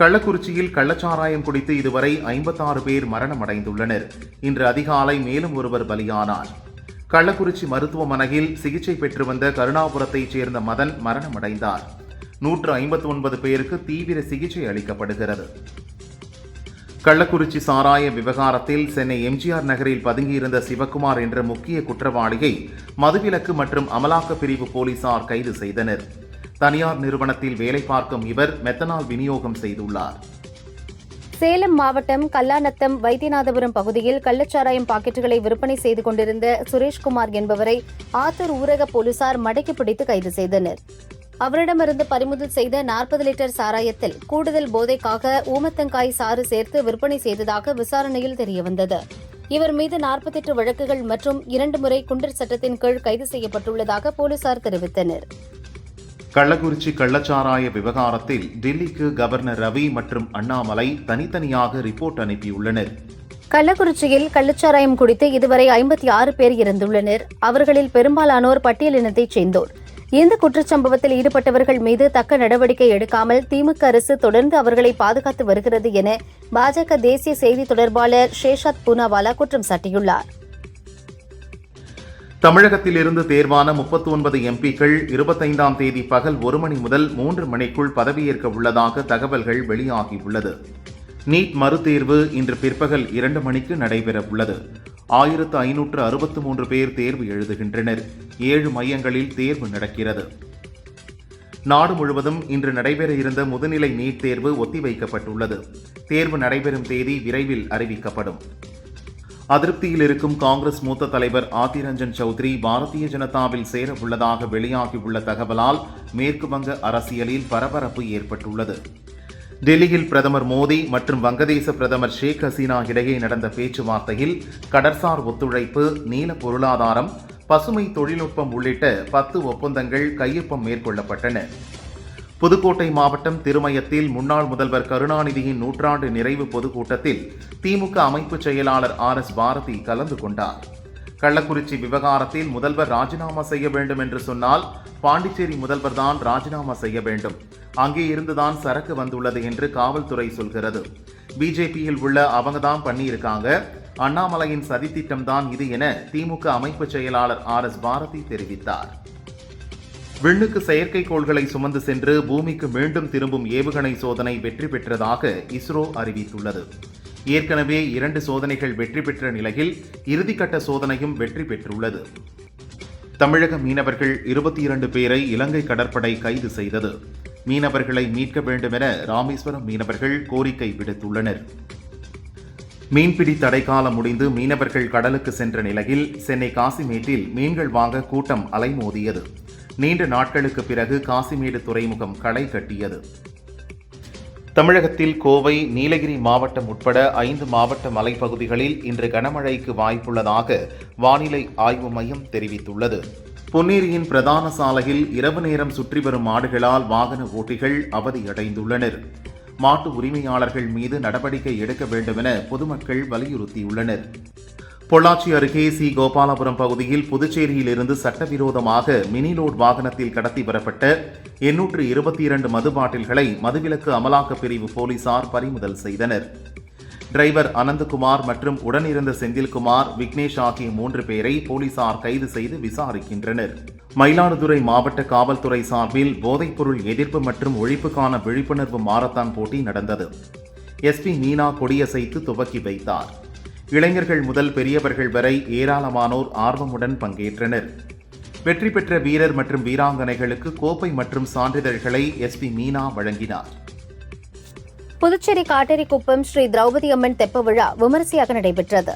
கள்ளக்குறிச்சியில் கள்ளச்சாராயம் குடித்து இதுவரை ஐம்பத்தாறு பேர் மரணமடைந்துள்ளனர். இன்று அதிகாலை மேலும் ஒருவர் பலியானார். கள்ளக்குறிச்சி மருத்துவமனையில் சிகிச்சை பெற்று வந்த கருணாபுரத்தைச் சேர்ந்த மதன் மரணமடைந்தார். நூற்று ஐம்பத்தி ஒன்பது பேருக்கு தீவிர சிகிச்சை அளிக்கப்படுகிறது. கள்ளக்குறிச்சி சாராய விவகாரத்தில் சென்னை எம்ஜிஆர் நகரில் பதுங்கியிருந்த சிவக்குமார் என்ற முக்கிய குற்றவாளியை மதுவிலக்கு மற்றும் அமலாக்கப் பிரிவு போலீசார் கைது செய்தனர். தனியார் நிறுவனத்தில் வேலை பார்க்கும் இவர் மெத்தனால் விநியோகம் செய்துள்ளார். சேலம் மாவட்டம் கல்லாநத்தம் வைத்தியநாதபுரம் பகுதியில் கள்ளச்சாராயம் பாக்கெட்டுகளை விற்பனை செய்து கொண்டிருந்த சுரேஷ்குமார் என்பவரை ஆத்தூர் ஊரக போலீசார் மடக்கி பிடித்து கைது செய்தனர். அவரிடமிருந்து பறிமுதல் செய்த நாற்பது லிட்டர் சாராயத்தில் கூடுதல் போதைக்காக ஊமத்தங்காய் சாறு சேர்த்து விற்பனை செய்ததாக விசாரணையில் தெரியவந்தது. இவர் மீது நாற்பத்தெட்டு வழக்குகள் மற்றும் இரண்டு முறை குண்டர் சட்டத்தின் கீழ் கைது செய்யப்பட்டுள்ளதாக போலீசார் தெரிவித்தனர். கள்ளக்குறிச்சி கள்ளச்சாராய விவகாரத்தில் டெல்லிக்கு கவர்னர் ரவி மற்றும் அண்ணாமலை தனித்தனியாக ரிப்போர்ட் அனுப்பியுள்ளனர். கள்ளக்குறிச்சியில் கள்ளச்சாராயம் குடித்து இதுவரை ஐம்பத்தி ஆறு பேர் இறந்துள்ளனர். அவர்களில் பெரும்பாலானோர் பட்டியலினத்தைச் சேர்ந்தோர். இந்த குற்றச்சம்பவத்தில் ஈடுபட்டவர்கள் மீது தக்க நடவடிக்கை எடுக்காமல் திமுக அரசு தொடர்ந்து அவர்களை பாதுகாத்து வருகிறது என பாஜக தேசிய செய்தி தொடர்பாளர் ஷேஷாத் பூனாவாலா குற்றம் சாட்டியுள்ளார். தமிழகத்திலிருந்து தேர்வான முப்பத்தி ஒன்பது எம்பிக்கள் இருபத்தைந்தாம் தேதி பகல் ஒரு மணி முதல் மூன்று மணிக்குள் பதவியேற்க உள்ளதாக தகவல்கள் வெளியாகியுள்ளது. நீட் மறுதேர்வு இன்று பிற்பகல் இரண்டு மணிக்கு நடைபெற உள்ளது. ஆயிரத்து ஐநூற்று அறுபத்து மூன்று பேர் தேர்வு எழுதுகின்றனர். ஏழு மையங்களில் தேர்வு நடக்கிறது. நாடு முழுவதும் இன்று நடைபெற இருந்த முதுநிலை நீட் தேர்வு ஒத்திவைக்கப்பட்டுள்ளது. தேர்வு நடைபெறும் தேதி விரைவில் அறிவிக்கப்படும். அதிருப்தியில் இருக்கும் காங்கிரஸ் மூத்த தலைவர் ஆதிரஞ்சன் சௌத்ரி பாரதிய ஜனதாவில் சேர உள்ளதாக வெளியாகியுள்ள தகவலால் மேற்கு வங்க அரசியலில் பரபரப்பு ஏற்பட்டுள்ளது. டெல்லியில் பிரதமர் மோடி மற்றும் வங்கதேச பிரதமர் ஷேக் ஹசீனா இடையே நடந்த பேச்சுவார்த்தையில் கடற்சார் ஒத்துழைப்பு நீல பொருளாதாரம் பசுமை தொழில்நுட்பம் உள்ளிட்ட பத்து ஒப்பந்தங்கள் கையொப்பம் மேற்கொள்ளப்பட்டன. புதுக்கோட்டை மாவட்டம் திருமயத்தில் முன்னாள் முதல்வர் கருணாநிதியின் நூற்றாண்டு நிறைவு பொதுக்கூட்டத்தில் திமுக அமைப்பு செயலாளர் ஆர் எஸ் பாரதி கலந்து கொண்டார். கள்ளக்குறிச்சி விவகாரத்தில் முதல்வர் ராஜினாமா செய்ய வேண்டும் என்று சொன்னால் பாண்டிச்சேரி முதல்வர் தான் ராஜினாமா செய்ய வேண்டும். அங்கே இருந்துதான் சரக்கு வந்துள்ளது என்று காவல்துறை சொல்கிறது. பிஜேபியில் உள்ள அவங்க தான் பண்ணியிருக்காங்க. அண்ணாமலையின் சதித்திட்டம் தான் இது என திமுக அமைப்பு செயலாளர் ஆர் எஸ் பாரதி தெரிவித்தார். விண்ணுக்கு செயற்கைக்கோள்களை சுமந்து சென்று பூமிக்கு மீண்டும் திரும்பும் ஏவுகணை சோதனை வெற்றி பெற்றதாக இஸ்ரோ அறிவித்துள்ளது. ஏற்கனவே இரண்டு சோதனைகள் வெற்றி பெற்ற நிலையில் இறுதிக்கட்ட சோதனையும் வெற்றி பெற்றுள்ளது. தமிழக மீனவர்கள் இருபத்தி இரண்டு பேரை இலங்கை கடற்படை கைது செய்தது. மீனவர்களை மீட்க வேண்டுமென ராமேஸ்வரம் மீனவர்கள் கோரிக்கை விடுத்துள்ளனர். மீன்பிடி தடைக்காலம் முடிந்து மீனவர்கள் கடலுக்கு சென்ற நிலையில் சென்னை காசிமேட்டில் மீன்கள் வாங்க கூட்டம் அலைமோதியது. நீண்ட நாட்களுக்கு பிறகு காசிமேடு துறைமுகம் களை கட்டியது. தமிழகத்தில் கோவை நீலகிரி மாவட்டம் உட்பட ஐந்து மாவட்ட மலைப்பகுதிகளில் இன்று கனமழைக்கு வாய்ப்புள்ளதாக வானிலை ஆய்வு மையம் தெரிவித்துள்ளது. பொன்னேரியின் பிரதான சாலையில் இரவு நேரம் சுற்றி வரும் மாடுகளால் வாகன ஓட்டிகள் அவதியடைந்துள்ளனர். மாட்டு உரிமையாளர்கள் மீது நடவடிக்கை எடுக்க வேண்டுமென பொதுமக்கள் வலியுறுத்தியுள்ளனர். பொள்ளாச்சி அருகே சி. கோபாலபுரம் பகுதியில் புதுச்சேரியில் இருந்து சட்டவிரோதமாக மினி லோட் வாகனத்தில் கடத்தி வரப்பட்ட எண்ணூற்று இருபத்தி இரண்டு மது பாட்டில்களை மதுவிலக்கு அமலாக்கப் பிரிவு போலீசார் பறிமுதல் செய்தனர். டிரைவர் அனந்தகுமார் மற்றும் உடனிருந்த செந்தில்குமார் விக்னேஷ் ஆகிய மூன்று பேரை போலீசார் கைது செய்து விசாரிக்கின்றனர். மயிலாடுதுறை மாவட்ட காவல்துறை சார்பில் போதைப்பொருள் எதிர்ப்பு மற்றும் ஒழிப்புக்கான விழிப்புணர்வு மாரத்தான் போட்டி நடந்தது. எஸ்பி மீனா கொடியசைத்து துவக்கி வைத்தார். இளைஞர்கள் முதல் பெரியவர்கள் வரை ஏராளமானோர் ஆர்வமுடன் பங்கேற்றனர். வெற்றி பெற்ற வீரர் மற்றும் வீராங்கனைகளுக்கு கோப்பை மற்றும் சான்றிதழ்களை எஸ்பி மீனா வழங்கினார். புதுச்சேரி காட்டேரிக்குப்பம் ஸ்ரீ திரௌபதி அம்மன் தெப்ப விழா விமரிசையாக நடைபெற்றது.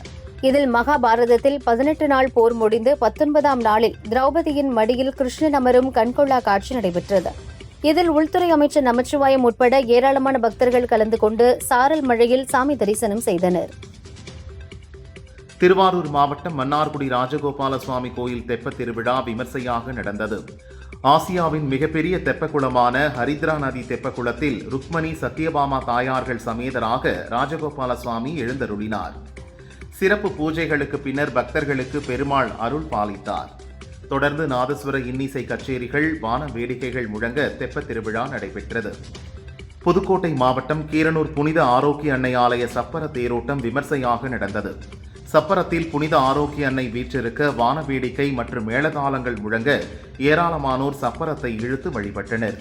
இதில் மகாபாரதத்தில் பதினெட்டு நாள் போர் முடிந்து பத்தொன்பதாம் நாளில் திரௌபதியின் மடியில் கிருஷ்ணன் அமரும் கண்கொள்ளா காட்சி நடைபெற்றது. இதில் உள்துறை அமைச்சர் நமச்சிவாயம் உட்பட ஏராளமான பக்தர்கள் கலந்து கொண்டு சாரல் மழையில் சாமி தரிசனம் செய்தனர். திருவாரூர் மாவட்டம் மன்னார்குடி ராஜகோபால சுவாமி கோயில் தெப்ப திருவிழா விமர்சையாக நடந்தது. ஆசியாவின் மிகப்பெரிய தெப்பக்குளமான ஹரித்ரா நதி தெப்பக்குளத்தில் ருக்மணி சத்யபாமா தாயார்கள் சமேதராக ராஜகோபால சுவாமி எழுந்தருளினார். சிறப்பு பூஜைகளுக்கு பின்னர் பக்தர்களுக்கு பெருமாள் அருள் பாலித்தார். தொடர்ந்து நாதஸ்வர இன்னிசை கச்சேரிகள் வான வேடிக்கைகள் முழங்க தெப்பத் திருவிழா நடைபெற்றது. புதுக்கோட்டை மாவட்டம் கீரனூர் புனித ஆரோக்கிய அன்னை ஆலய சப்பர தேரோட்டம் விமர்சையாக நடந்தது. சப்பரத்தில் புனித ஆரோக்கிய அன்னை வீற்றிருக்க வான வேடிக்கை மற்றும் மேளதாளங்கள் முழங்க ஏராளமானோர் சப்பரத்தை இழுத்து வழிபட்டனர்.